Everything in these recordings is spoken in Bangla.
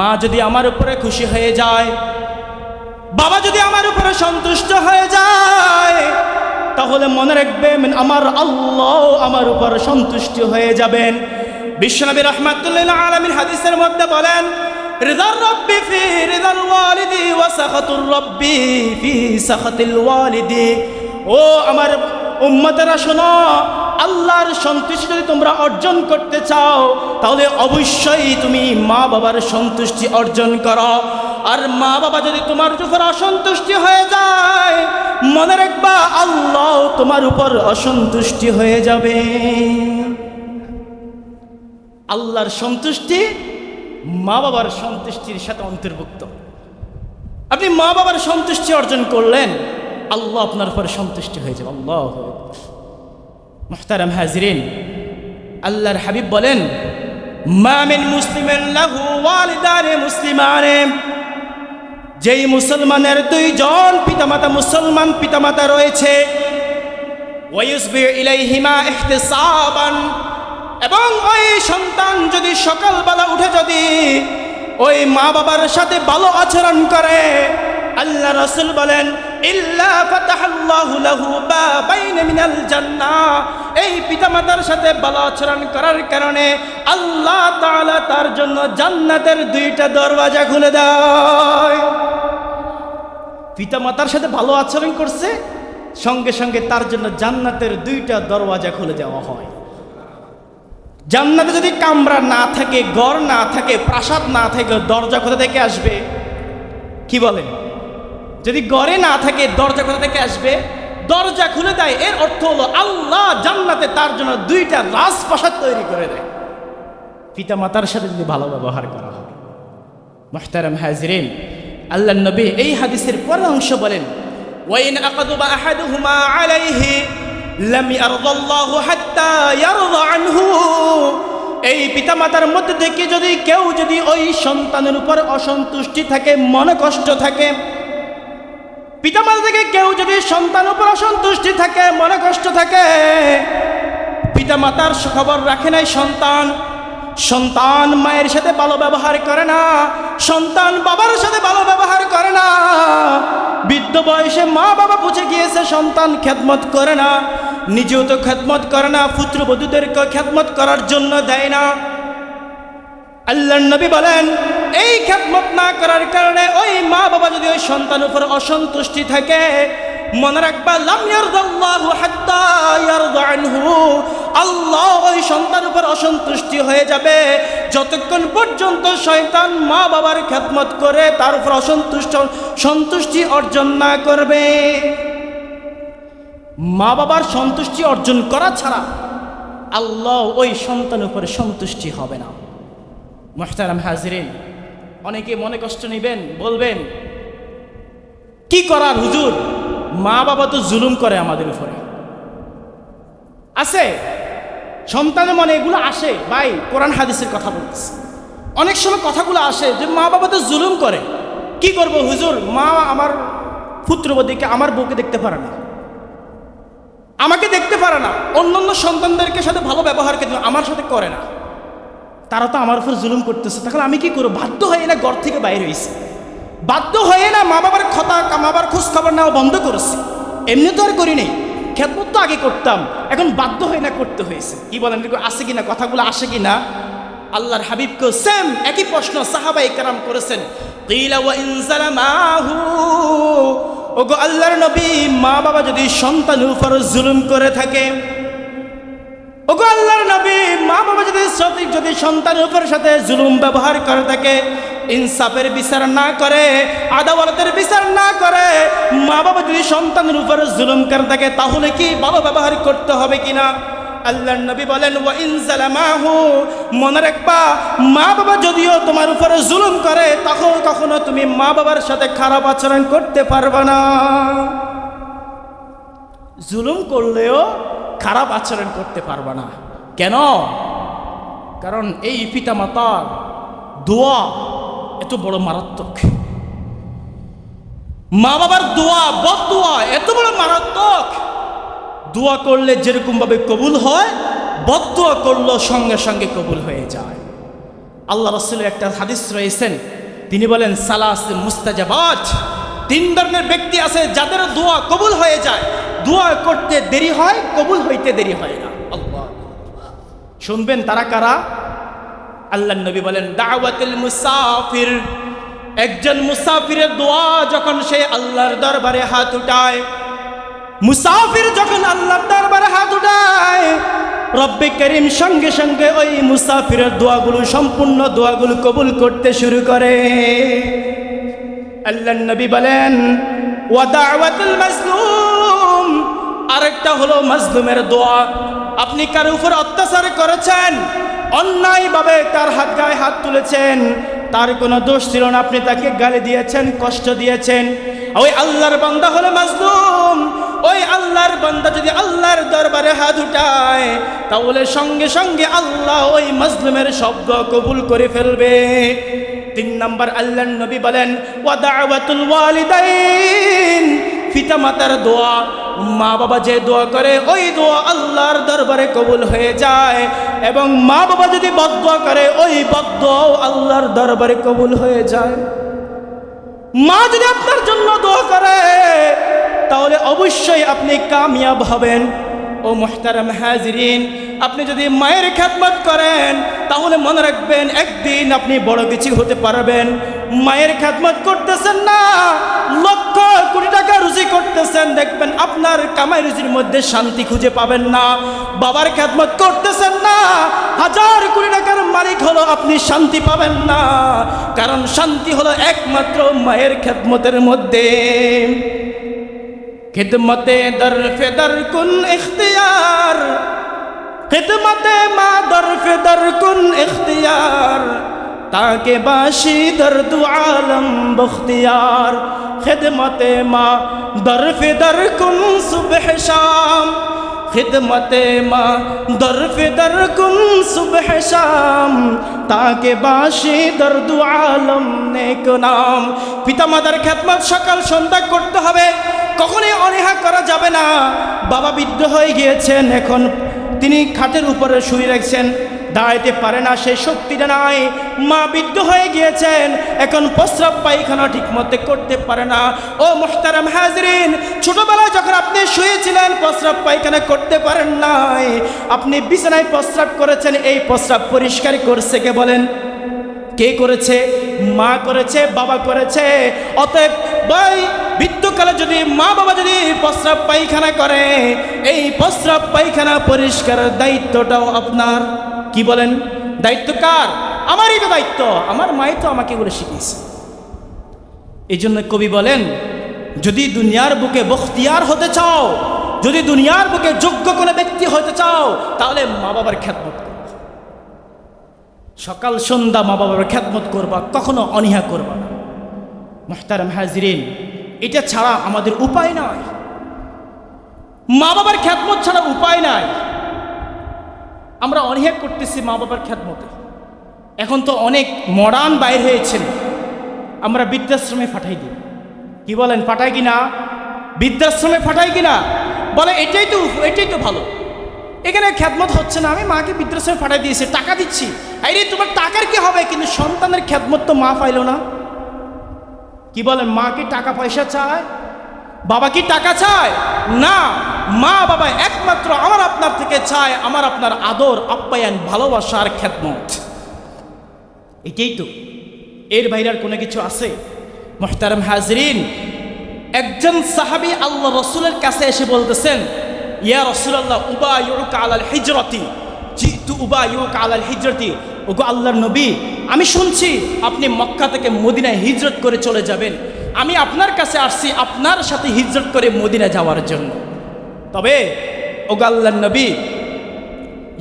মা যদি আমার উপরে খুশি হয়ে যায়, বাবা যদি আমার উপরে সন্তুষ্ট হয়ে যায়, তাহলে মনে রাখবেন আমার আল্লাহ আমার উপর সন্তুষ্ট হয়ে যাবেন। বিশ্বনবী রহমাতুল্লাহ আলমীর হাদিসের মধ্যে বলেন ফি ফি ও আমার উম্মতেরা শোনো আল্লাহর সন্তুষ্টি যদি তোমরা অর্জন করতে চাও, তাহলে অবশ্যই তুমি মা বাবার সন্তুষ্টি অর্জন করো। আর মা বাবা যদি তোমার উপর অসন্তুষ্টি হয়ে যায়, মনে রাখবা আল্লাহ তোমার উপর অসন্তুষ্টি হয়ে যাবে। আল্লাহর সন্তুষ্টি মা বাবার সন্তুষ্টির সাথে অন্তর্ভুক্ত। আপনি মা বাবার সন্তুষ্টি অর্জন করলেন, আল্লাহ আপনার উপর সন্তুষ্টি হয়ে যাবে। আল্লাহ মুহতারাম হাজরিন, আল্লাহর হাবিব বলেন মামিন মুসলিমের লাহু ওয়ালিদানে মুসলিমানে। যেই মুসলমানের দুইজন পিতামাতা মুসলমান পিতামাতা রয়েছে এবং ওই সন্তান যদি সকালবেলা উঠে যদি ওই মা বাবার সাথে ভালো আচরণ করে, আল্লাহ রসুল বলেন ইল্লা ফাতাহাল্লাহু লাহু বাবাইন মিনাল জান্নাহ। এই পিতামাতার সাথে ভালো আচরণ করার কারণে আল্লাহ তাআলা তার জন্য জান্নাতের দুইটা দরওয়াজা খুলে দেয়। পিতামাতার সাথে ভালো আচরণ করছে, সঙ্গে সঙ্গে তার জন্য জান্নাতের দুইটা দরওয়াজা খুলে দেওয়া হয়। জান্নাতে যদি কামরা না থাকে গড় না থাকে, প্রাসাদ না থাকে, দরজা কোথা থেকে আসবে? কি বলেন? যদি গড়ে না থাকে, দরজা কোথা থেকে আসবে? দরজা খুলে দেয়, এর অর্থ হলো আল্লাহ জান্নাতে তার জন্য দুইটা রাজপ্রাসাদ তৈরি করে দেয়। পিতা মাতার সাথে যদি ভালো ব্যবহার করা হয়। মোহতারাম হাজরিন আল্লাহ নবী এই হাদিসের পরের অংশ বলেন, ওয়াইন আকাদুবা আহাদুহুমা আলাইহি, লাম ইয়ারদাল্লাহু হাত্তা ইয়ারদা আনহু। এই পিতামাতার মধ্যে থেকে যদি কেউ যদি ওই সন্তানের উপর অসন্তুষ্টি থাকে মনে কষ্ট থাকে পিতামাতা থেকে কেউ যদি সন্তান উপর অসন্তুষ্টি থাকে, মনে কষ্ট থাকে, পিতামাতার খবর রাখে নাই সন্তান। সন্তান মায়ের সাথে ভালো ব্যবহার করে না, সন্তান বাবার সাথে ভালো ব্যবহার করে না। বৃদ্ধ বয়সে মা বাবা বুঝে গিয়েছে সন্তান খেদমত করে না, নিজেও তো খেদমত করে না পুত্রবধূদেরকে খেদমত করার জন্য দেয় না। আল্লাহ নবী বলেন, এই খেদমত না করার কারণে ওই মা বাবা যদি ওই সন্তান উপর অসন্তুষ্টি থাকে, মনে রাখবা আল্লাহ ওই সন্তান উপর অসন্তুষ্টি হয়ে যাবে। যতক্ষণ পর্যন্ত শয়তান মা বাবার খেদমত করে, তার উপর অসন্তুষ্ট, সন্তুষ্টি অর্জন না করবে। মা বাবার সন্তুষ্টি অর্জন করা ছাড়া আল্লাহ ওই সন্তান উপরে সন্তুষ্টি হবে না। মোহতারাম হাজরিন, অনেকে মনে কষ্ট নেবেন, বলবেন, কি করার হুজুর? মা বাবা তো জুলুম করে আমাদের উপরে। আছে, সন্তানের মনে এগুলো আসে, ভাই, কোরআন হাদিসের কথা বলতেছে। অনেক সময় কথাগুলো আসে যে মা বাবা তো জুলুম করে। কি করব হুজুর? মা আমার পুত্রবধূকে আমার বউকে দেখতে পারে না। আমাকে দেখতে পারে না। অন্যান্য সন্তানদেরকে সাথে ভালো ব্যবহার কিন্তু আমার সাথে করে না। তারা তো আমার উপর জুলুম করতেছে। তাহলে আমি কি করব? বাধ্য হয়ে না ঘর থেকে বাইরে হয়েছি? বাধ্য হয়ে না মা বাবার কথা মা বাবার খোঁজ খবর নেওয়া বন্ধ করেছি। এমনি তো আর করি নেই। খেদমত তো আগে করতাম। এখন বাধ্য হয়ে না করতে হয়েছে। কি বলেন আসে কিনা? কথাগুলো আসে কিনা? আল্লাহর হাবিবকে সেম একই প্রশ্ন সাহাবাই কারাম করেছেন। ওগো আল্লাহর নবী মা বাবা যদি সন্তানের উপর জুলুম করে থাকে ওগো আল্লাহর নবী, মা বাবা যদি সঠিক যদি সন্তানের উপর সাথে জুলুম ব্যবহার করে থাকে, ইনসাফের বিচার না করে আদালতের বিচার না করে, মা বাবা যদি সন্তানের উপর জুলুম করে থাকে, তাহলে কি ভালো ব্যবহার করতে হবে কিনা আল্লাহর নবী বলেন ওয়া ইনজালামাহু মনে রাখবা, মা বাবা যদিও তোমার উপরে জুলুম করে তখন কখনো তুমি মা বাবার সাথে খারাপ আচরণ করতে পারবে না। জুলুম করলেও খারাপ আচরণ করতে পারবে না। কেন? কারণ এই পিতা মাতার দোয়া এত বড় মারাত্মক। মা বাবার দোয়া, বদ দোয়া এত বড় মারাত্মক। দোয়া করলে যেরকম ভাবে কবুল হয়, বদ দোয়া করলেও সঙ্গে সঙ্গে কবুল হয়ে যায়। আল্লাহ রসুলের একটা হাদিস রয়েছেন। তিনি বলেন, সালাস মুস্তাজাবাজ তিন ধরনের ব্যক্তি আছে যাদের দোয়া কবুল হয়ে যায়। দোয়া করতে দেরি হয় কবুল হইতে দেরি হয় না। আল্লাহ। শুনবেন তারা কারা? আল্লাহ নবী বলেন দাওয়াতুল মুসাফির। একজন মুসাফিরের দোয়া যখন সে আল্লাহর দরবারে হাত উঠায় মুসাফির যখন আল্লাহর দরবারে হাত উঠায় রব্বে করিম সঙ্গে সঙ্গে ওই মুসাফিরের দোয়াগুলো সম্পূর্ণ দোয়াগুলো কবুল করতে শুরু করে। আল্লাহ নবী বলেন ওয়াদাওয়াতুল মাজলুম আরেকটা হলো মাজলুমের দোয়া। আপনি কার উপর অত্যাচার করেছেন, অন্যায়ভাবে তার হাত গায়ে হাত তুলেছেন, তার কোনো দোষ ছিল না, আপনি তাকে গালি দিয়েছেন, কষ্ট দিয়েছেন। ওই আল্লাহর বান্দা হলো মাজলুম। ওই আল্লাহর বান্দা যদি আল্লাহর দরবারে হাত উঠায়, তাহলে সঙ্গে সঙ্গে আল্লাহ ওই মাজলুমের শব্দ কবুল করে ফেলবে। তিন নম্বর আল্লাহ নবী বলেন ওয়াদাওয়াতুল ওয়ালিদাইন পিতা মাতার দোয়া। মা বাবা যে দোয়া করে, ওই দোয়া আল্লাহর দরবারে কবুল হয়ে যায়। এবং মা বাবা যদি বদোয়া করে, ওই বদোয়াও আল্লাহর দরবারে কবুল হয়ে যায়। মা যদি আপনার জন্য দোয়া করে, তাহলে অবশ্যই আপনি কামিয়াব হবেন। ও মোহতারাম হাজরিন, আপনি যদি মায়ের খ্যাতমত করেন, তাহলে মনে রাখবেন একদিন আপনি বড় কিছু হতে পারবেন। মায়ের খ্যাতমত করতেছেন না, লক্ষ কোটি টাকা রুজি করতেছেন, দেখবেন আপনার কামাই রুজির মধ্যে শান্তি খুঁজে পাবেন না, বাবার খ্যাতমত করতেছেন না, হাজার কোটি টাকার মালিক হলো আপনি, শান্তি পাবেন না, কারণ শান্তি হলো একমাত্র মায়ের খ্যাতমতের মধ্যে। খিদমতে দর ফেদর কুন ইখতিয়ার, খিদমতে মা দর ফেদর কুন ইখতিয়ার। তাকে বাসি দর দু আলম বখতিয়ার। খিদমতে মা দরফ দর কুন সুবহ শাম। খিদমতে মা দরফ দর কুন সুবহ শাম। তাকে বাসি দর দু আলম নেক নাম। পিতা মাতার খ্যাতমত সকাল সন্ধ্যা করতে হবে। কখনোই অনীহা করা যাবে না। বাবা বৃদ্ধ হয়ে গিয়েছেন, এখন তিনি খাটের উপরে শুয়ে রাখছেন দাঁড়াইতে পারে না, সেই শক্তিটা নাই। মা বৃদ্ধ হয়ে গিয়েছেন। এখন প্রস্রাব পায়খানা ঠিক মতে করতে পারে না। ও মোহতারাম হাজরিন, ছোটবেলায় যখন আপনি শুয়েছিলেন, প্রস্রাব পায়খানা করতে পারেন নাই। আপনি বিছানায় প্রস্রাব করেছেন, এই প্রস্রাব পরিষ্কার করছে কে বলেন? কে করেছে? মা করেছে, বাবা করেছে। অতএব ভাই, বৃদ্ধকালে যদি মা বাবা যদি প্রস্রাব পায়খানা করে, এই প্রস্রাব পায়খানা পরিষ্কারের দায়িত্বটাও আপনার। কি বলেন? দায়িত্ব কার? আমারই তো দায়িত্ব। আমার মাই তো আমাকে এগুলো শিখিয়েছে। এই জন্য কবি বলেন, যদি দুনিয়ার বুকে বখতিয়ার হতে চাও, যদি দুনিয়ার বুকে যোগ্য কোনো ব্যক্তি হতে চাও, তাহলে মা বাবার খ্যাতমত সকাল, সন্ধ্যা মা বাবার খ্যাতমত করবা, কখনো অনীহা করবা না। মোহতারাম হাজরিন, এটা ছাড়া আমাদের উপায় নয় মা বাবার খ্যাতমত ছাড়া উপায় নাই। আমরা অনীহা করতেছি মা বাবার খ্যাতমতে এখন তো অনেক মডার্ন বাইর হয়েছেন। আমরা বৃদ্ধাশ্রমে পাঠাই দিই। কি বলেন, পাঠাই কি না? বৃদ্ধাশ্রমে পাঠাই কি না? বলে, এটাই তো এটাই তো ভালো। এখানে খ্যাতমত হচ্ছে না। আমি মাকে বৃদ্ধাশ্রমে পাঠাই দিয়েছি, টাকা দিচ্ছি। আরে, তোমার টাকার কি হবে? কিন্তু সন্তানের খ্যাতমত তো মা পাইলো না। কি বলেন, মা কি টাকা পয়সা চায়? বাবা কি টাকা চায়? না। মা বাবা একমাত্র আমার আপনার থেকে চায়, আমার আপনার আদর, আপ্যায়ন, ভালোবাসার খ্যাতমত এটাই তো। এর বাইরে আর কোনো কিছু আছে? মোহতারাম হাজরিন, একজন সাহাবি আল্লাহ রসুলের কাছে এসে বলতেছেন, ইয়া রসুল্লাহ উবা ইউক আলাল হিজরতি। জি তু উবা ইউক আলাল হিজরতি। ওগো আল্লাহর নবী, আমি শুনছি আপনি মক্কা থেকে মদিনায় হিজরত করে চলে যাবেন। আমি আপনার কাছে আসছি আপনার সাথে হিজরত করে মদিনা যাওয়ার জন্য। তবে ওগো আল্লাহর নবী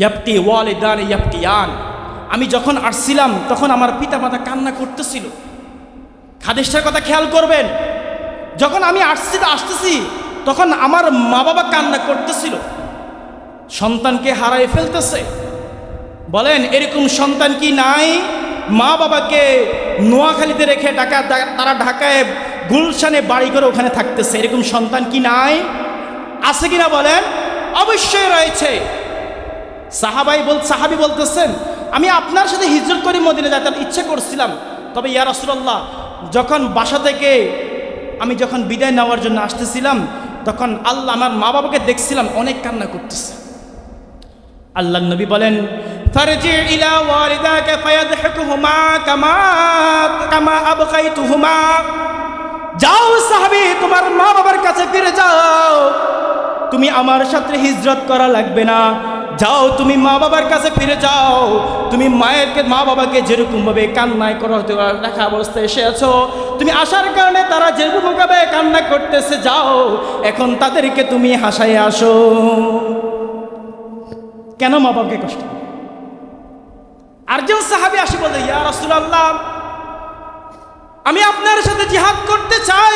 ইয়াপটি ওয়ালিদান ইয়াপটিয়ান আমি যখন আসছিলাম, তখন আমার পিতা মাতা কান্না করতেছিল। খাদেশটার কথা খেয়াল করবেন, যখন আমি আসছি, আসতেছি, তখন আমার মা বাবা কান্না করতেছিল। সন্তানকে হারাই ফেলতেছে। বলেন, এরকম সন্তান কি নাই? মা বাবাকে নোয়াখালীতে রেখে ঢাকা তারা ঢাকায় গুলশানে বাড়ি করে ওখানে থাকতেছে। এরকম সন্তান কি নাই? আছে কিনা বলেন? অবশ্যই রয়েছে। সাহাবাই বল, সাহাবি বলতেছেন, আমি আপনার সাথে হিজরত করে মদিনে যেতে ইচ্ছে করছিলাম। তবে ইয়া রসুল্লাহ যখন বাসা থেকে আমি যখন বিদায় নেওয়ার জন্য আসতেছিলাম, তখন আল্লাহ আমার মা বাবাকে দেখছিলাম, অনেক কান্না করতেছে। আল্লাহ নবী বলেন যাও সাহাবি, তোমার মা বাবার কাছে ফিরে যাও। তুমি আমার সাথে হিজরত করা লাগবে না। যাও, তুমি মা বাবার কাছে ফিরে যাও। তুমি মায়েরকে, মা বাবাকে যেরকমভাবে কান্নায় করা হতে অবস্থায় এসে আছো তুমি আসার কারণে তারা যেরকমভাবে কান্না করতেছে, যাও, এখন তাদেরকে তুমি হাসায় আসো। কেন মা বাবাকে কষ্ট দিবে? আরেকজন সাহাবি আসি বলে, ইয়া রাসূলুল্লাহ, আমি আপনার সাথে জিহাদ করতে চাই।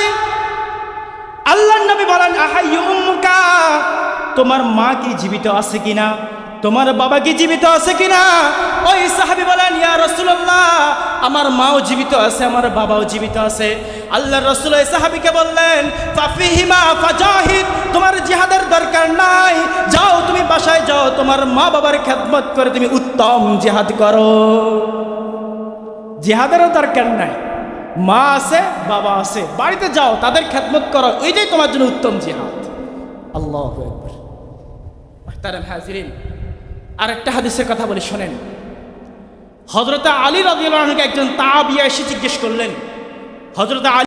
আল্লাহ তোমার মা কি জীবিত আছে কিনা? তোমার বাবা কি জীবিত আছে কিনা? ওই সাহাবি বলেন, ইয়া রাসূলুল্লাহ, আমার মাও জীবিত আছে, আমার বাবাও জীবিত আছে। আল্লাহ রসুল ওই সাহাবিকে বললেন ফাজাহিদ, তোমার জিহাদের দরকার নাই। যাও, তুমি বাসায় যাও, তোমার মা বাবার খেদমত করে তুমি উত্তম জিহাদ করো। জিহাদেরও দরকার নাই। মা আছে, বাবা আছে, বাড়িতে যাও, তাদের খেদমত করো ওইটাই তোমার জন্য উত্তম জিহাদ। আল্লাহ তারা হাজিরিন। আর একটা হাদিসের কথা বলি, শোনেন। হজরত আলী রাজিউল্লাহকে একজন তাবিয়া এসে জিজ্ঞেস করলেন হজরত আলী